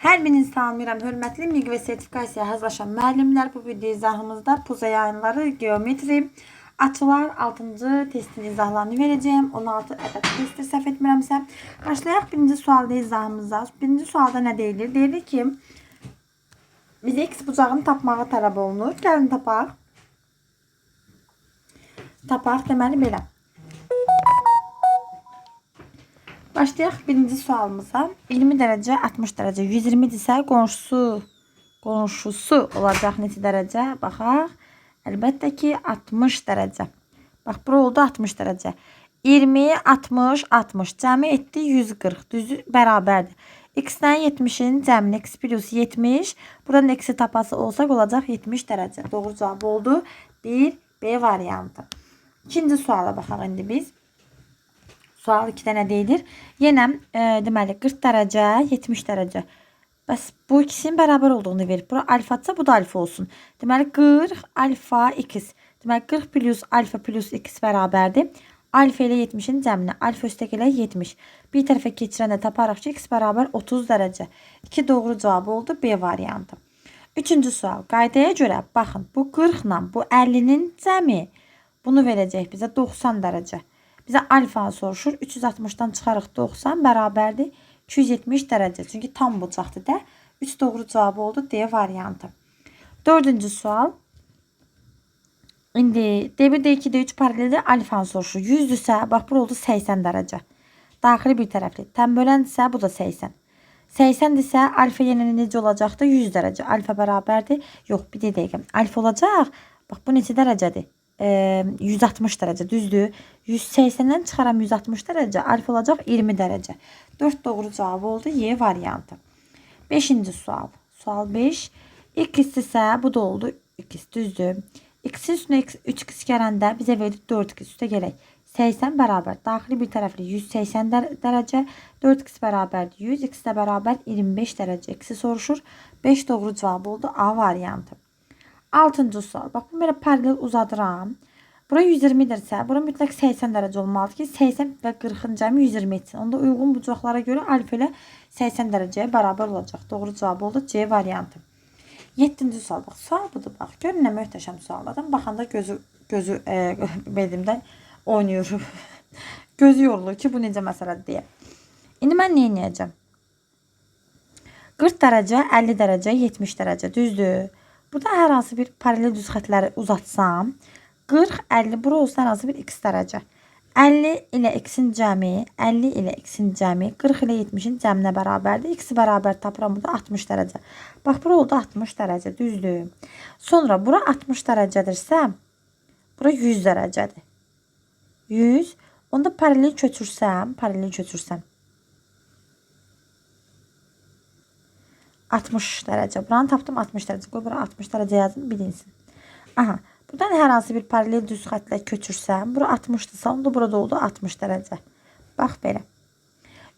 Hər birinizi salamlayıram. Hörmətli MİQ və sertifikasiyaya hazırlaşan müəllimlər bu video izahımızda PUZA yayınları, geometri, açılar 6-cı testin izahlarını verəcəyim. 16 ədəd testdir səhv etmirəmsə. Başlayaq birinci sualda izahımıza. Birinci sualda nə deyilir? Deyilir ki, bizə x bucağını tapmağı tələb olunur. Gəlin tapaq. Tapaq deməli belə. Başlayaq birinci sualımıza. 20 dərəcə, 60 dərəcə, 120 isə qonşusu qonşusu olacaq neçə dərəcə? Baxaq. Əlbəttə ki 60 dərəcə. Bax bura oldu 60 dərəcə. 20, 60, 60 cəmi etdi 140. Düzü bərabərdir. X-dən 70-in cəmini x plus 70. Buradan x-i tapası olsaq olacaq 70 dərəcə. Doğru cavab oldu. 1 B variantı. İkinci suala baxaq indi biz. Sual 2-də nə deyilir? Yenə e, deməli 40 dərəcə, 70 dərəcə. Bəs bu ikisinin bərabər olduğunu verir. Bura alfatsa bu da alfa olsun. Deməli 40 alfa x. Deməli 40 plus alfa plus x bərabərdir. Alfa ilə 70-in cəmini. Alfa üstəg ilə 70. Bir tərəfə keçirəndə taparaq ki, x bərabər 30 dərəcə. 2 doğru cavab oldu B variantı. Üçüncü sual. Qaydaya görə baxın, bu 40 ilə bu 50-nin cəmi bunu verəcək bizə 90 dərəcə. Bizə alfanı soruşur. 360-dan çıxarıq 90 bərabərdir 270 dərəcə. Çünki tam bucaqdır da. 3 doğru cavab oldu D variantı. Dördüncü sual. İndi D1, D2, D3 paraleldə alfanı soruşur. 100-dürsə, bax bura oldu 80 dərəcə. Daxili bir tərəfli. Təm böləndirsə, bu da 80. 80-dirsə, alfa yenə necə olacaqdı? 100 dərəcə. Alfa bərabərdir. Yox, bir də dəqiqə. Alfa olacaq. Bax bu neçə dərəcədir? 160 dərəcə düzdür. 180-dən çıxaram 160 dərəcə, alfa olacaq 20 dərəcə. 4 doğru cavab oldu Y variantı. 5-ci sual. Sual 5. X isə bu da oldu 2 düzdür. X-in üstünə 3x gələndə bizə verdi 4x üstə gələk. 80 bərabər. Daxili bir tərəfli 180 dərəcə. 4x bərabərdir 100. X də bərabər 25 dərəcə. X-i soruşur. 5 doğru cavab oldu A variantı. Altıncı sual. Bax bu belə paralel uzadıram. Bura 120 dirsə, bura mütləq 80 dərəcə olmalıdır ki, 80 və 40-ın cəmi 120 etsin. Onda uyğun bucaqlara görə alfa ilə 80 dərəcəyə bərabər olacaq. Doğru cavab oldu C variantı. 7-ci sual. Bax, sual budur. Bax, görün nə möhtəşəm suallardan. Baxanda gözü gözü e, bedimdən oynayır. gözü yorulur ki, bu necə məsələdir deyə. İndi mən nə edəcəm? 40 dərəcə, 50 dərəcə, 70 dərəcə. Düzdür? Burada hər hansı bir paralel düz xətləri uzatsam, 40, 50 bura olsa hər hansı bir x dərəcə. 50 ilə x-in cəmi, 50 ilə x-in cəmi 40 ilə 70-in cəminə bərabərdir. X bərabər tapıram burada 60 dərəcə. Bax bura oldu 60 dərəcə, düzdür. Sonra bura 60 dərəcədirsə, bura 100 dərəcədir. 100. Onda paralel köçürsəm, paralel köçürsəm 60 dərəcə. Buranı tapdım 60 dərəcə. Qoy bura 60 dərəcə yazım bilinsin. Aha. Buradan hər hansı bir paralel düz xətlə köçürsəm, bura 60-dırsa, onda burada oldu 60 dərəcə. Bax belə.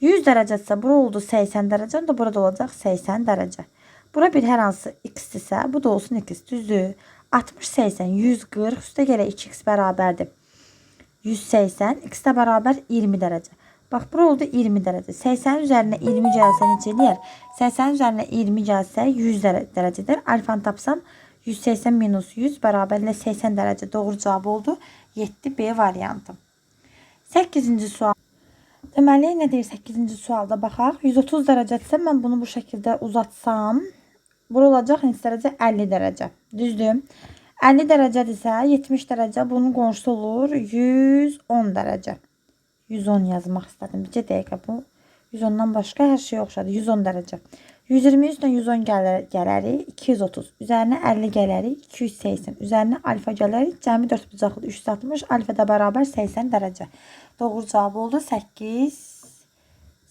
100 dərəcədirsə, bura oldu 80 dərəcə, onda burada olacaq 80 dərəcə. Bura bir hər hansı x-dirsə, bu da olsun x. Düzdür. 60, 80, 140, üstə gələ 2x bərabərdir. 180, x də bərabər 20 dərəcə. Bax, bura oldu 20 dərəcə. 80 üzərinə 20 gəlsə necə eləyər? 80 üzərinə 20 gəlsə 100 dərəcədir. Alfanı tapsam 180 minus 100 bərabərlə 80 dərəcə. Doğru cavab oldu. 7B variantı. 8-ci sual. Deməli, nə deyir 8-ci sualda baxaq. 130 dərəcədirsə mən bunu bu şəkildə uzatsam, bura olacaq neçə dərəcə? 50 dərəcə. Düzdür? 50 dərəcədirsə 70 dərəcə bunun qonşusu olur 110 dərəcə. 110 yazmaq istədim. Bircə dəqiqə bu. 110-dan başqa hər şey oxşadı. 110 dərəcə. 120 üstdən 110 gələr, gələrik 230. Üzərinə 50 gələrik 280. Üzərinə alfa gələrik cəmi 4 bucaqlı 360. Alfa da bərabər 80 dərəcə. Doğru cavab oldu 8.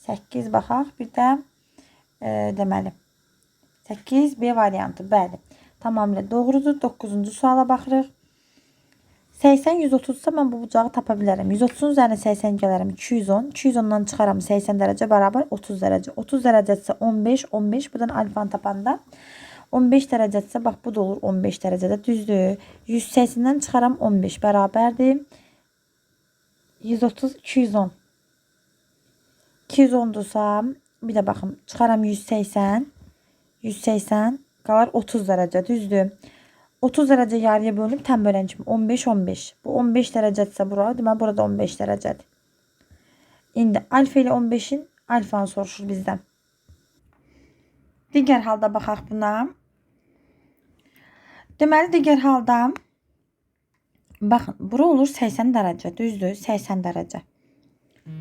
8 baxaq. Bir də e, deməli 8 B variantı. Bəli. Tamamilə doğrudur. 9-cu suala baxırıq. 80 130 ise ben bu bucağı tapa bilərəm. 130 üzərinə 80 gələrəm 210. 210-dan çıxaram 80 dərəcə bərabər 30 dərəcə. 30 dərəcədirsə 15, 15 buradan alfanı tapanda 15 dərəcədirsə bax bu da olur 15 dərəcədə düzdür. 180-dən çıxaram 15 bərabərdir. 130 210. 210 dursa bir də baxım çıxaram 180 180 qalar 30 dərəcə, düzdür? 30 dərəcə yarıya bölən kimi 15 15. Bu 15 dərəcədirsə bura, deməli burada 15 dərəcədir. İndi alfa ilə 15-in alfanı soruşur bizdən. Digər halda baxaq buna. Deməli digər halda baxın, bura olur 80 dərəcə, düzdür? 80 dərəcə.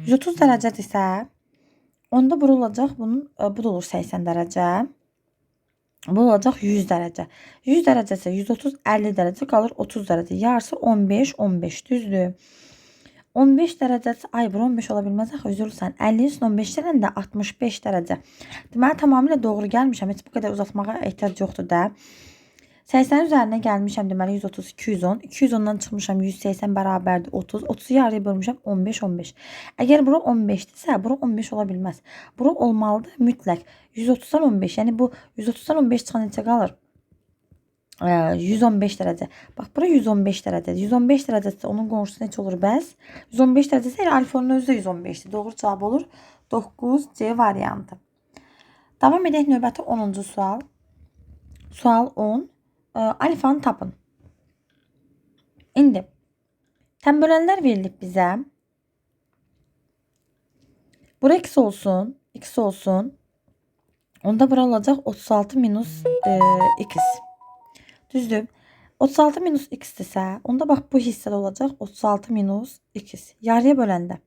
130 dərəcədirsə, onda bura olacaq bunun e, bu da olur 80 dərəcə. Bu olacaq 100 dərəcə. 100 dərəcə isə 130 50 dərəcə qalır 30 dərəcə. Yarısı 15 15 düzdür. 15 dərəcəsi ay bura 15 ola bilməz axı üzülsən. 50-nin üstünə 15 də 65 dərəcə. Deməli tamamilə doğru gəlmişəm. Heç bu qədər uzatmağa ehtiyac yoxdur da. 80 üzərinə gəlmişəm deməli 130 210. 210-dan çıxmışam 180 bərabərdir 30. 30-u yarıya bölmüşəm 15 15. Əgər bura 15-dirsə, bura 15 ola bilməz. Bura olmalıdır mütləq 130-dan 15. Yəni bu 130-dan 15 çıxan neçə qalır? Ə, 115 dərəcə. Bax bura 115 dərəcədir. 115 dərəcəsə onun qonşusu neçə olur bəs? 115 dərəcəsə elə alfanın özü də 115-dir. Doğru cavab olur 9C variantı. Davam edək növbəti 10-cu sual. Sual 10. Ə, alfanı tapın. İndi tənbölənlər verilib bizə. Bura x olsun, x olsun. Onda bura olacaq 36 minus e, x. Düzdür. 36 minus x-dirsə, onda bax bu hissədə olacaq 36 minus x. Yarıya böləndə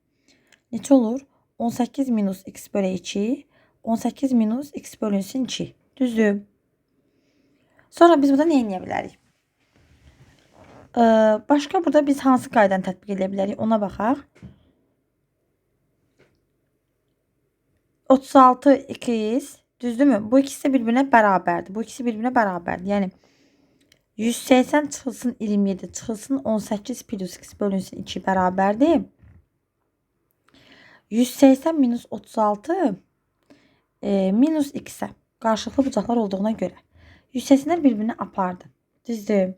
neçə olur? 18 minus x bölü 2, 18 minus x bölünsün 2. Düzdür. Sonra biz burada edə bilərik? Ee, başqa burada biz hansı qaydanı tətbiq edə bilərik? Ona baxaq. 36 2x düzdürmü? Bu ikisi de birbirine bərabərdir. Bu ikisi birbirine bərabərdir. Yəni 180 çıxılsın 27 çıxılsın 18 plus x bölünsün 2 bərabərdir. 180 minus 36 e, minus x-ə qarşılıqlı olduğuna görə 180-lər bir-birini apardı. Düzdür.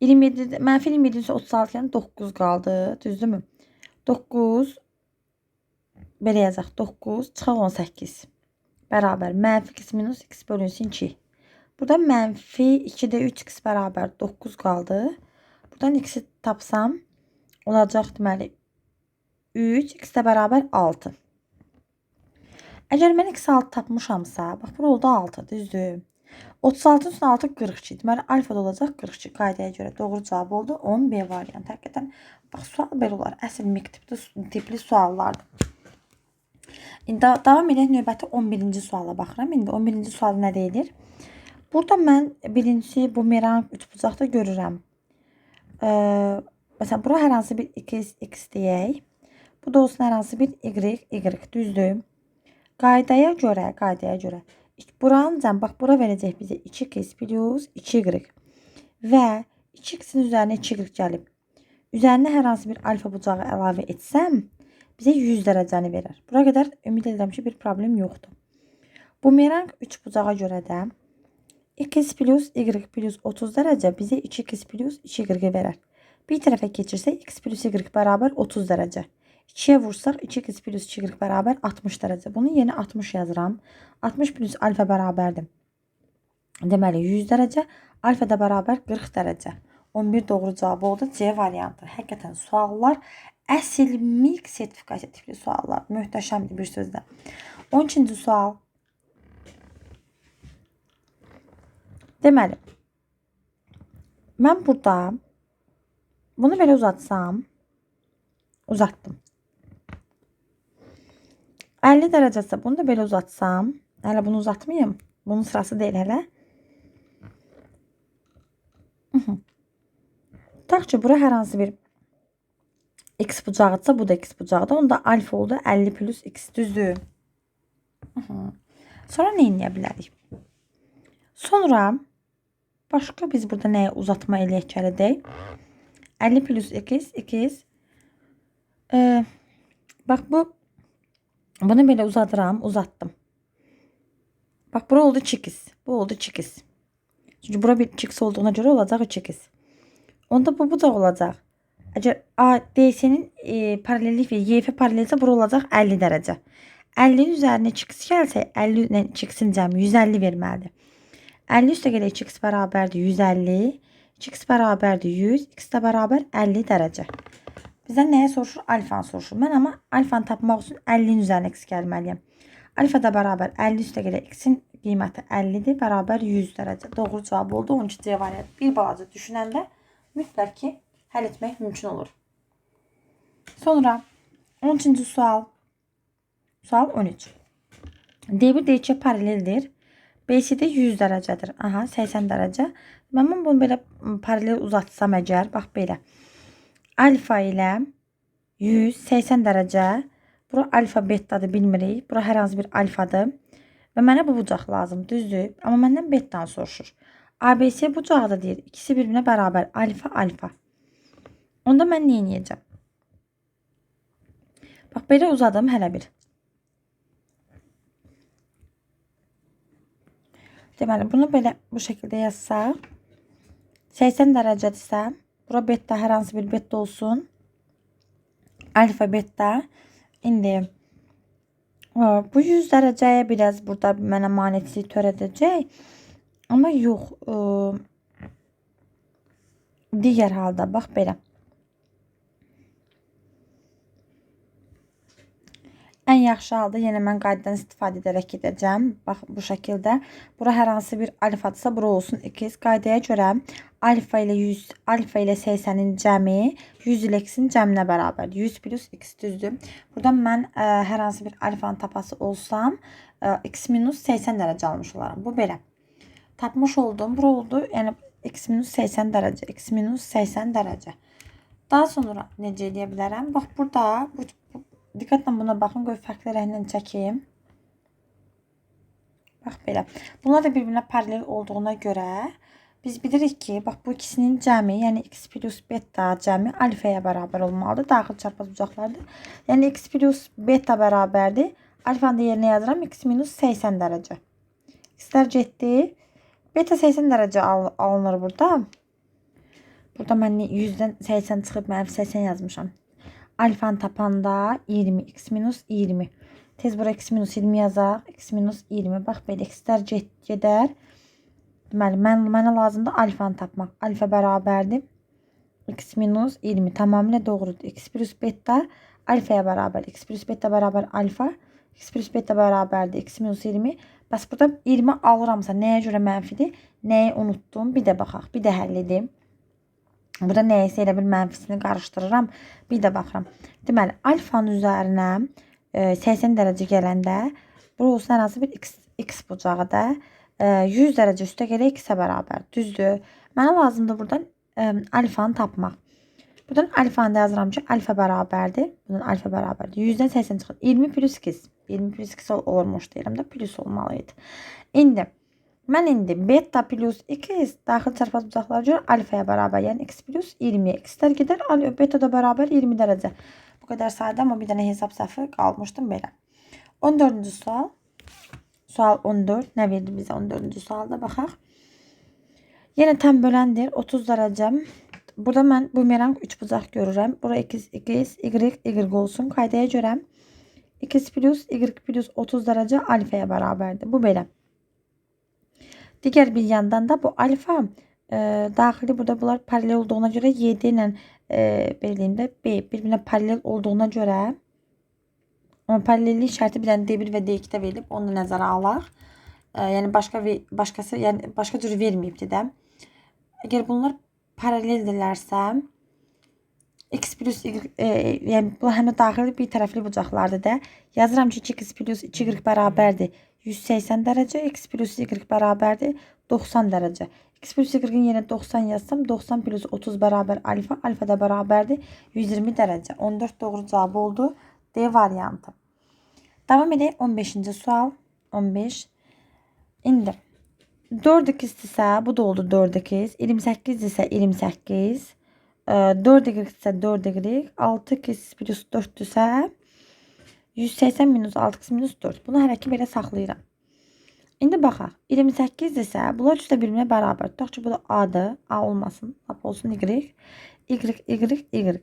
27 mənfi 27 isə 36 yəni 9 qaldı. Düzdürmü? 9 belə yazaq. 9 çıxaq 18 bərabər mənfi x minus x bölünsün 2. Burada mənfi 2-də 3x bərabər 9 qaldı. Buradan x-i tapsam olacaq deməli 3 x də bərabər 6. Əgər mən x 6 tapmışamsa, bax bura oldu 6, düzdür? 36-ın üstünə 6 42. Deməli alfa da olacaq 42 qaydaya görə. Doğru cavab oldu 10B variantı. Həqiqətən bax sual belə olar. Əsl məktəbdə tipli suallardır. İndi davam edək növbəti 11-ci suala baxıram. İndi 11-ci sual nə deyilir? Burada mən birincisi bumerang üçbucaqda görürəm. Ee, məsələn, bura hər hansı bir x, x deyək. Bu da olsun hər hansı bir y, y. Düzdür? Qaydaya görə, qaydaya görə. Buranın bax, bura verəcək bizə 2x plus 2y. Və 2x-in üzərinə 2y gəlib. Üzərinə hər hansı bir alfa bucağı əlavə etsəm, bizə 100 dərəcəni verir. Bura qədər ümid edirəm ki, bir problem yoxdur. Bumerang 3 bucağa görə də x plus y plus 30 dərəcə bizə 2x plus 2y verər. Bir tərəfə keçirsək x plus y bərabər 30 dərəcə. 2-yə vursaq 2x plus 2y bərabər 60 dərəcə. Bunu yeni 60 yazıram. 60 plus alfa bərabərdir. Deməli 100 dərəcə, alfa da bərabər 40 dərəcə. 11 doğru cavab oldu. C variantı. Həqiqətən suallar Əsl milk sertifikasiya tipli suallar. Möhtəşəmdir bir sözlə. 12-ci sual. Deməli, mən burada bunu belə uzatsam, uzatdım. 50 dərəcəsə bunu da belə uzatsam, hələ bunu uzatmayım. Bunun sırası deyil hələ. Tutaq ki, bura hər hansı bir x bucağıdsa bu da x bucağıda. Onda alfa oldu 50 plus x düzdür. Sonra nə edə bilərik? Sonra başqa biz burada nəyə uzatma eləyək gələcək? 50 plus x 2 ee, bax bu bunu belə uzadıram, uzatdım. Bax bura oldu 2x. Bu oldu 2x. Çünki bura bir 2x olduğuna görə olacaq 2x. Onda bu bucaq olacaq. Əgər ADC-nin e, paralellik və YF paralelsə bura olacaq 50 dərəcə. 50'nin üzerine x gelse 50 ile x'in cəmi 150 verməlidir. 50 üstə gələ 2x bərabərdir 150. 2x bərabərdir 100. x də bərabər 50 dərəcə. Bizdən nəyə soruşur? Alfanı soruşur. Mən amma alfanı tapmaq üçün 50-nin üzərinə x gəlməliyəm. Alfa da bərabər 50 üstə gələ x-in qiyməti 50-dir. Bərabər 100 dərəcə. Doğru cavab oldu. 12 C variantı. Bir balaca düşünəndə mütləq ki, həll etmək mümkün olur. Sonra 13-cü sual. Sual 13. D1 D2 paraleldir. BC-də 100 dərəcədir. Aha, 80 dərəcə. Mən bunu belə paralel uzatsam əgər, bax belə. Alfa ilə 180 dərəcə. Bura alfa betadır bilmirik. Bura hər hansı bir alfadır. Və mənə bu bucaq lazım, düzdür? Amma məndən bettanı soruşur. ABC bucağı da deyir. İkisi birbirine bərabər. Alfa, alfa. Onda mən nə edəcəm? Bax belə uzadım hələ bir. Deməli, bunu belə bu şəkildə yazsaq, 80 dərəcədirsə, bura beta hər hansı bir beta olsun. Alfa beta. İndi bu 100 dərəcəyə biraz burada mənə maneçilik törədəcək. Amma yox, ə, digər halda bax belə. Ən yaxşı halda yenə mən qaydadan istifadə edərək gedəcəm. Bax bu şəkildə. Bura hər hansı bir alfadırsa bura olsun 2. Qaydaya görə alfa ilə 100, alfa ilə 80-in cəmi 100 ilə x-in cəminə bərabər. 100 plus x düzdür. Buradan mən ə, hər hansı bir alfanın tapası olsam ə, x minus 80 dərəcə almış olaram. Bu belə. Tapmış oldum. Bura oldu. Yəni x minus 80 dərəcə. x minus 80 dərəcə. Daha sonra necə edə bilərəm? Bax burada bu, bu Diqqətlə buna baxın. Qoy fərqli rənglə çəkeyim. Bax belə. Bunlar da bir-birinə paralel olduğuna görə biz bilirik ki, bax bu ikisinin cəmi, yəni x plus beta cəmi alfaya bərabər olmalıdır. Daxil çarpaz bucaqlardır. Yəni x plus beta bərabərdir. Alfanı da yerinə yazıram. x minus 80 dərəcə. X'lər getdi. Beta 80 dərəcə al alınır burada. Burada mən 100-dən 80 çıxıb mənfi 80 yazmışam. Alfanı tapanda 20. X minus 20. Tez bura x minus 20 yazaq. X minus 20. Bax belə x'lər gedər. Deməli, mən, mənə lazımdır alfanı tapmaq. Alfa bərabərdir. X minus 20. Tamamilə doğrudur. X plus beta alfaya bərabər. X plus beta bərabər alfa. X plus beta bərabərdir. X minus 20. Bəs burada 20 alıramsa nəyə görə mənfidir? Nəyi unutdum? Bir də baxaq. Bir də həll edeyim. Burada nəyəsə elə bir mənfisini qarışdırıram. Bir də baxıram. Deməli, alfanın üzərinə e, 80 dərəcə gələndə bura olsun hər hansı bir x, x bucağı da e, 100 dərəcə üstə gələ x-ə bərabər. Düzdür? Mənə lazımdır buradan e, alfanı tapmaq. Buradan alfanı da yazıram ki, alfa bərabərdir. Buradan alfa bərabərdir. 100-dən 80 çıxır. 20 plus x. 20 plus x olmuş deyirəm də plus olmalıydı. İndi Mən indi beta plus 2 daxil çarpaz bucaqlara görə alfaya bərabər, yəni x plus 20. X-lər gedər, beta da bərabər 20 dərəcə. Bu qədər sadə, amma bir dənə hesab səhvi qalmışdım belə. 14-cü sual. Sual 14. Nə verdi bizə 14-cü sualda baxaq. Yenə tam böləndir. 30 dərəcə. Burada mən bumerang 3 bucaq görürəm. Bura x, x, y, y olsun. Qaydaya görə x plus y plus 30 dərəcə alfaya bərabərdir. Bu belə. Diğer bir yandan da bu alfa e, dahili burada bunlar paralel olduğuna göre 7 ile e, belirliyində B birbirine paralel olduğuna göre ama paralellik şərti bir dənə D1 və D2-də verilib. Onu nəzərə alaq. E, yəni başqa başqası, yəni başqa cür verməyibdi də. Əgər bunlar paraleldirlərsə x plus y, e, yəni bu həm də daxili bir tərəfli bucaqlardır da. Yazıram ki, 2x plus 2y bərabərdir 180 dərəcə, x plus y bərabərdir 90 dərəcə. x plus y-in yenə 90 yazsam 90 plus 30 bərabər alfa, alfa da bərabərdir 120 dərəcə. 14 doğru cavab oldu. D variantı. Davam edək 15-ci sual. 15. İndi 4x isə bu da oldu 4x. 28 isə 28. 4y isə 4y. 6x plus 4 isə 180 minus 6x minus 4. Bunu hələ ki belə saxlayıram. İndi baxaq. 28 isə bunlar üçü də bir-birinə bərabər. Tutaq ki, bu da A-dır. A olmasın. Lap olsun Y. Y, Y, Y.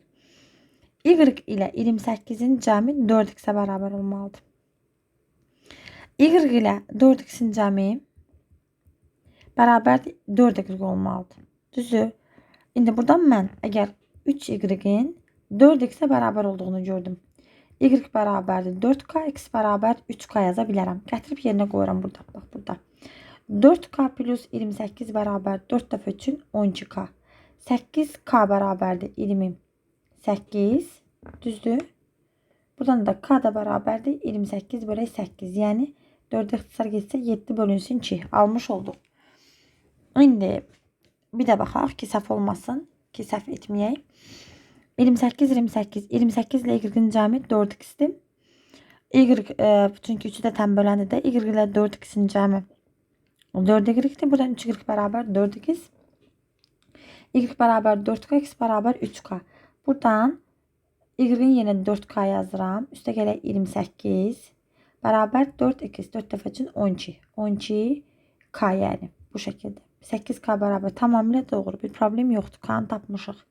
Y ilə 28-in cəmi 4x-ə bərabər olmalıdır. Y ilə 4x'in cəmi bərabərdir 4y olmalıdır. Düzdür? İndi buradan mən əgər 3y'in 4x'e bərabər olduğunu gördüm. Y bərabərdir 4k, x bərabər 3k yaza bilərəm. Gətirib yerinə qoyuram burada. Bax burada. 4k plus 28 bərabər 4 dəfə üçün 12k. 8k bərabərdir 28. Düzdür? Buradan da k da bərabərdir 28 bölü 8. Yəni 4'e ixtisar geçse 7 bölünsün 2. Almış olduk. İndi bir də baxaq ki, səhv olmasın. Ki, səhv etməyək. 28, 28. 28 ile y-in cəmi 4x-dir. Y, e, çünki 3-ü də tənböləndir də. Y ilə 4x-in cəmi 4y-dir. Buradan 3y bərabər 4x. Y bərabər 4k, x bərabər 3k. Buradan y-in yenə 4k yazıram. Üstə gələk 28 bərabər 4x. 4 dəfə üçün 12. 12k yəni bu şəkildə. 8k bərabər tamamilə doğru. Bir problem yoxdur. K-nı tapmışıq.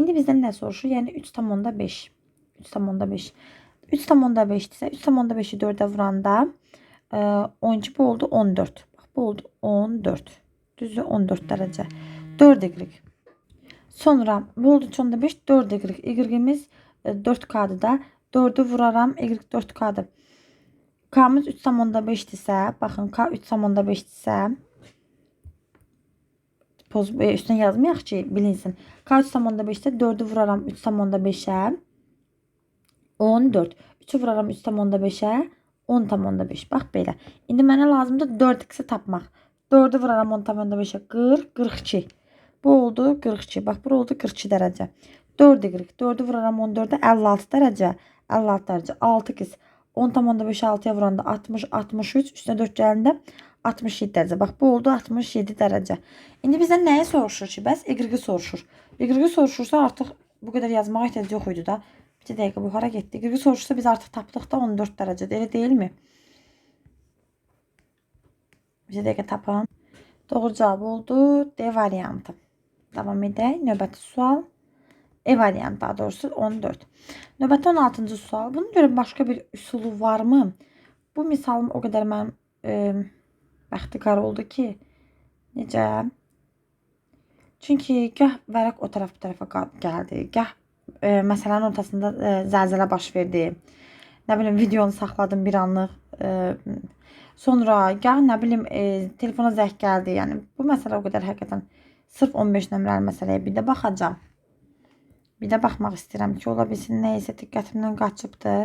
İndi bizdən nə soruşur? Yəni 3 tam onda 5. 3 tam onda 5. 3 tam onda 5-dirsə 3 tam onda 5-i 4-ə vuranda e, 12 bu oldu 14. Bax bu oldu 14. Düzdür 14 dərəcə. 4 y. Sonra bu oldu 3 onda 5 4 y. Y-imiz 4K'dır da 4'ü vuraram. Y 4K'dır. K'mız 3 tam onda 5-dirsə, baxın K 3 tam onda 5-dirsə poz e, üstüne yazmayaq ki, bilinsin. K 3 tam onda 5-də 4'ü vuraram 3 tam onda 5'ə 14. 3'ü vuraram 3 tam onda 5'ə 10 tam onda 5. Bax belə. İndi mənə lazımdır 4x-i tapmaq. 4'ü vuraram 10 tam onda 5'ə 40, 42. Bu oldu 42. Bax bura oldu 42 dərəcə. 4 y. 4'ü vuraram 14'ə 56 dərəcə. 56 dərəcə. 6x. 10 tam onda 5'ə 6'ya vuranda 60, 63. Üstünə 4 gələndə 67 dərəcə. Bax bu oldu 67 dərəcə. İndi bizdən nəyi soruşur ki? Bəs y soruşur. Y soruşursa artıq bu qədər yazmağa ehtiyac yox idi da. Bir dəqiqə bu hara getdi? Y soruşursa biz artıq tapdıq da 14 dərəcədə. Elə deyilmi? Bir dəqiqə tapın. Doğru cavab oldu D variantı. Davam edək. Növbəti sual. E variantı daha doğrusu 14. Növbəti 16-cı sual. Bunun görə başqa bir üsulu varmı? Bu misalım o qədər mən e, bəxtikar oldu ki, necə? Çünki gah vərəq o tərəf bu tərəfə gəldi, gah e, məsələnin ortasında e, zəlzələ baş verdi. Nə bilim videonu saxladım bir anlıq. E, sonra gah nə bilim e, telefona zəng gəldi. Yəni bu məsələ o qədər həqiqətən sırf 15 nömrəli məsələyə bir də baxacağam. Bir də baxmaq istəyirəm ki, ola bilsin nə isə diqqətimdən qaçıbdı.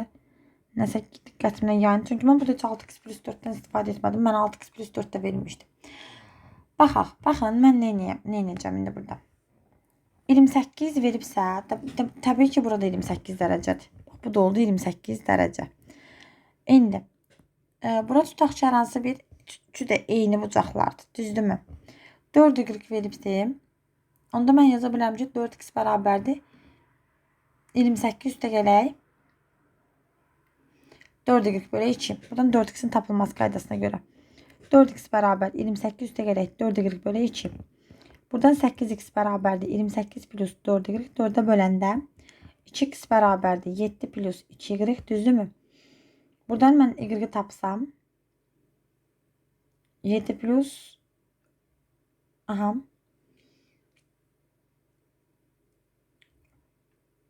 Nəsə diqqətimdən yayın. Çünki mən burada heç 6x plus 4-dən istifadə etmədim. Mən 6x plus 4-də vermişdim. Baxaq. Baxın mən nə edəcəm, nə edəcəm indi burada. 28 veribsə, təbii ki, burada 28 dərəcədir. Bax, bu da oldu 28 dərəcə. İndi e, bura tutaq ki, hər hansı bir üçü də eyni bucaqlardır. Düzdürmü? 4 y veribdim. Onda mən yaza bilərəm ki, 4x bərabərdir. 28 üstə gələk. 4x bölü 2. Buradan 4x'in tapılması kaydasına göre. 4x beraber 28 üste gerek 4y bölü 2. Buradan 8x beraberdi 28 plus 4y 4'e bölende 2x beraberdi 7 plus 2y düzdü mü? Buradan ben y'yi tapsam 7 plus aha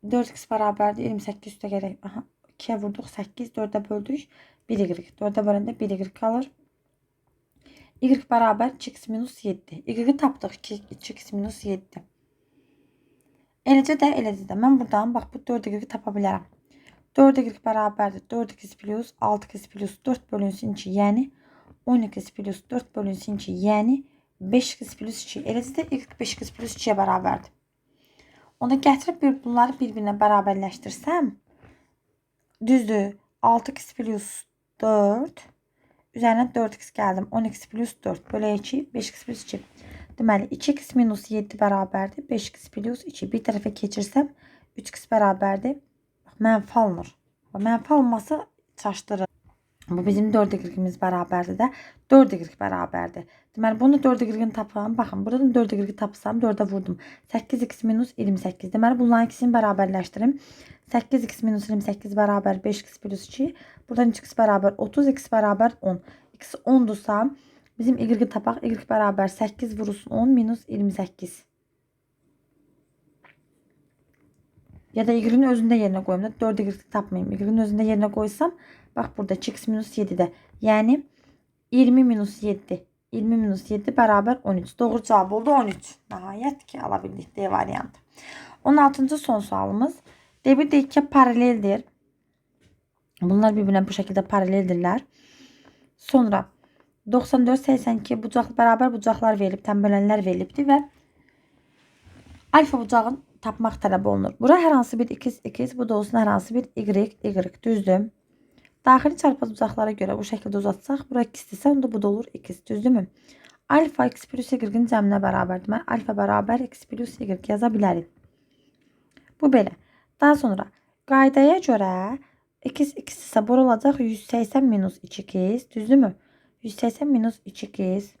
4x beraberdi 28 üste gerek aha 2'ye vurduk 8. 4'e böldük. 1 y. 4'e bölende 1 y kalır. Y beraber 2x minus 7. Y'yi tapdıq 2x minus 7. Eləcə də, eləcə də. Mən buradan bax bu 4 y tapa bilərəm. 4 y bərabərdir 4x plus 6x plus 4 bölünsün 2. Yəni 12x plus 4 bölünsün 2. Yəni 5x plus 2. Eləcə də y 5x plus 2-yə bərabərdir. Onda gətirib bir, bunları bir-birinə bərabərləşdirsəm, Düzdür. 6x plus 4 üzərinə 4x gəldim. 10x plus 4 bölə 2 5x plus 2. Deməli 2x minus 7 bərabərdir. 5x plus 2. Bir tərəfə keçirsəm 3x bərabərdir. Mənfi alınır. Mənfi alınması çaşdırır. Bu bizim 4 y-imiz bərabərdir də. 4 y bərabərdir. Deməli bunu 4 y-ni tapım. Baxın, buradan 4 y tapsam 4-ə vurdum. 8x minus 28. Deməli bunların ikisini bərabərləşdirim. 8x minus 28 bərabər 5x plus 2. Buradan x bərabər 30, x bərabər 10. x 10-dursa bizim y tapaq. y bərabər 8 vurulsun 10 minus 28. Ya da y'nin özünde yerine koyayım da 4 y tapmayayım. Y'nin özünde yerine koysam bak burada x minus 7'de. Yani 20 minus 7. 20 minus 7 bərabər 13. Doğru cavab oldu 13. Nəhayət ki alabildik D variantı. 16. son sualımız. D1 D2 paraleldir. Bunlar birbirine bu şekilde paraleldirlər. Sonra 94 82 bucaq bərabər bucaqlar verilib, tənbələnlər verilibdir və alfa bucağın tapmaq tələb olunur. Bura hər hansı bir x x, bu da olsun hər hansı bir y y. Düzdür? Daxili çarpaz bucaqlara görə bu şəkildə uzatsaq, bura x-dirsə, onda bu da olur x. Düzdürmü? Alfa x plus y-in cəminə bərabərdir. Mən alfa bərabər x plus y yaza bilərik. Bu belə. Daha sonra qaydaya görə x x isə bura olacaq 180 minus 2x. Düzdürmü? 180 minus 2x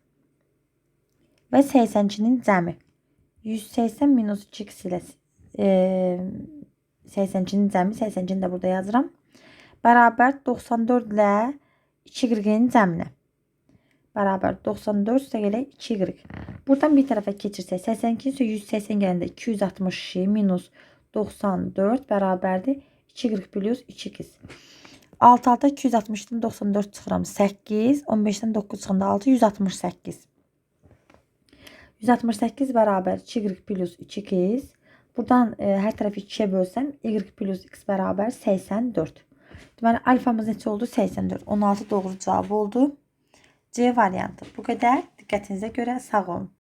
və 82-nin cəmi. 180 minus 2x ilə e, 82-nin cəmi, 82-ni də burada yazıram. Bərabər 94 ilə 2y-nin cəminə. Bərabər 94 üstə gələk 2y. Buradan bir tərəfə keçirsək 82 isə 180 gələndə 262 minus 94 bərabərdir 2y plus 2x. 6 6 260-dan 94 çıxıram 8, 15-dən 9 çıxanda 6 168. 168 bərabər 2y plus 2x. Buradan e, hər tərəfi 2-yə bölsəm y plus x bərabər 84. Deməli alfamız neçə oldu? 84. 16 doğru cavab oldu. C variantı. Bu qədər. Diqqətinizə görə sağ olun.